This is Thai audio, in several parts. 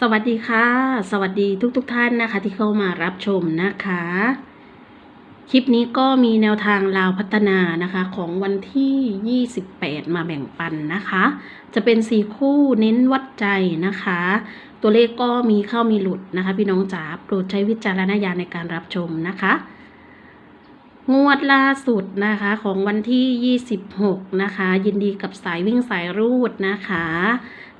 สวัสดีค่ะ สวัสดีทุกๆทท่านนะคะ ที่เข้ามารับชมนะคะ คลิปนี้ก็มีแนวทางลาวพัฒนานะคะ ของวันที่ 28 มาแบ่งปันนะคะ จะเป็นสีคู่เน้นวัดใจนะคะ ตัวเลขก็มีเข้ามีหลุดนะคะ พี่น้องจ๋าโปรดใช้วิจารณญาณในการรับชมนะคะงวดล่าสุดนะคะของวันที่ 26 นะคะ ยินดีกับสายวิ่งสายรูดนะคะ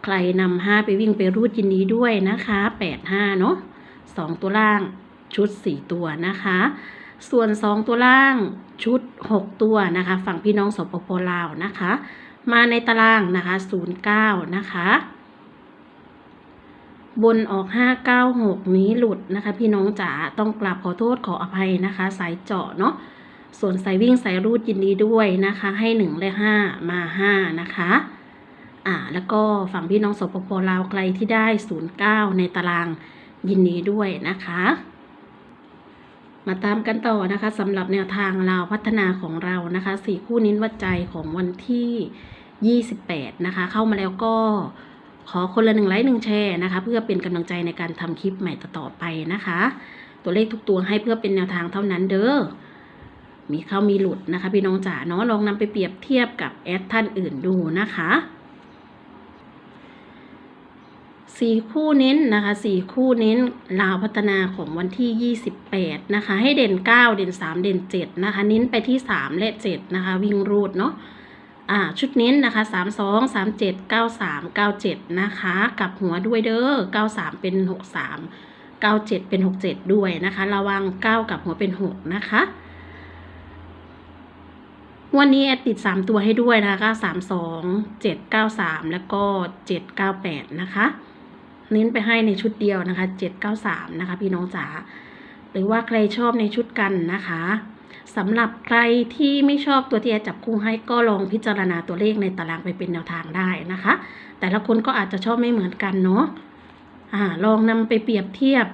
ใครนำห้าไปวิ่งไปรูดยินดีด้วยนะคะแปดห้าเนาะสองตัวล่างชุดสี่ตัวนะคะ ส่วนสองตัวล่างชุดหกตัวนะคะ ฝั่งพี่น้องสปปลาวนะคะ มาในตารางนะคะศูนย์เก้านะคะ บนออกห้าเก้าหกนี้หลุดนะคะ พี่น้องจ๋าต้องกราบขอโทษขออภัยนะคะ สายเจาะเนาะส่วนสายวิ่งสายรูดยินดีด้วยนะคะ ให้หนึ่งและห้ามาห้านะคะ อ่าแล้วก็ฝั่งพี่น้องสปปลาวใครที่ได้ 09 ในตารางยินดีด้วยนะคะ มาตามกันต่อนะคะสำหรับแนวทางลาวพัฒนาของเรานะคะสี่คู่นิ้นวัดใจของวันที่ 28 นะคะ เข้ามาแล้วก็ขอคนละหนึ่งไลค์หนึ่งแชร์นะคะ เพื่อเป็นกำลังใจในการทำคลิปใหม่ต่อไปนะคะ ตัวเลขทุกตัวให้เพื่อเป็นแนวทางเท่านั้นเด้อมีเข้ามีหลุดนะคะ พี่น้องจ๋าเนาะลองนำไปเปรียบเทียบกับแอดท่านอื่นดูนะคะ สี่คู่เน้นนะคะสี่คู่เน้นลาวพัฒนาของวันที่ 28 นะคะ ให้เด่น 9 เด่น 3 เด่น 7 นะคะ เน้นไปที่ 3 และ 7 นะคะ วิ่งรูดเนาะอ่าชุดเน้นนะคะ 3 2 3 7 9 3 9 7 นะคะกับหัวด้วยเด้อ93 เป็น 63 97 เป็น 67 ด้วยนะคะ ระวัง 9 กับหัวเป็น 6 นะคะวันนี้แอดติด 3 ตัวให้ด้วยนะคะ3 2 7 9 3 แล้วก็ 7 9 8 นะคะ เน้นไปให้ในชุดเดียวนะคะ793นะคะพี่น้องจ๋าหรือว่าใครชอบในชุดกันนะคะสำหรับใครที่ไม่ชอบตัวที่แอจับคู่ให้ก็ลองพิจารณาตัวเลขในตารางไปเป็นแนวทางได้นะคะ แต่ละคนก็อาจจะชอบไม่เหมือนกันเนาะอ่าลองนำไปเปรียบเทียบ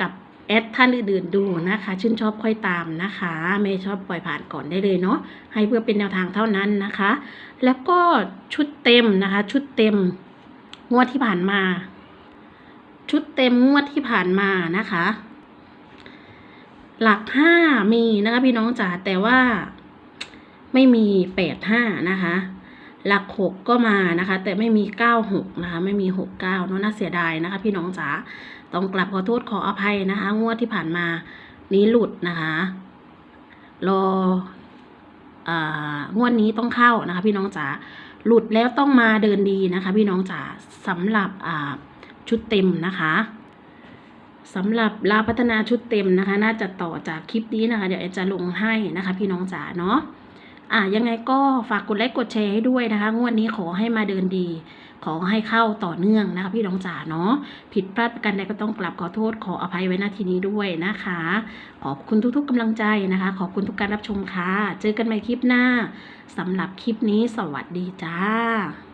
กับแอดท่านอื่นๆดูนะคะ ชื่นชอบค่อยตามนะคะ ไม่ชอบปล่อยผ่านก่อนได้เลยเนาะให้เพื่อเป็นแนวทางเท่านั้นนะคะ แล้วก็ชุดเต็มนะคะ ชุดเต็มงวดที่ผ่านมา ชุดเต็มงวดที่ผ่านมานะคะ หลักห้ามีนะคะพี่น้องจ๋าแต่ว่าไม่มีแปดห้านะคะ หลักหกก็มานะคะ แต่ไม่มีเก้าหกนะคะ ไม่มีหกเก้าเนาะน่าเสียดายนะคะ พี่น้องจ๋าต้องกลับขอโทษขออภัยนะคะ งวดที่ผ่านมานี้หลุดนะคะรออ่างวดนี้ต้องเข้านะคะ พี่น้องจ๋าหลุดแล้วต้องมาเดินดีนะคะ พี่น้องจ๋าสำหรับอ่า ชุดเต็มนะคะสำหรับลาพัฒนาชุดเต็มนะคะ น่าจะต่อจากคลิปนี้นะคะ เดี๋ยวจะลงให้นะคะ พี่น้องจ๋าเนาะอะยังไงก็ฝากกดไลค์กดแชร์ให้ด้วยนะคะ งวดนี้ขอให้มาเดินดี ขอให้เข้าต่อเนื่องนะคะ พี่น้องจ๋าเนาะผิดพลาดประการใดก็ต้องกลับขอโทษขออภัยไว้ณที่นี้ด้วยนะคะ ขอบคุณทุกๆกำลังใจนะคะ ขอบคุณทุกการรับชมค่ะ เจอกันใหม่คลิปหน้าสำหรับคลิปนี้สวัสดีจ้า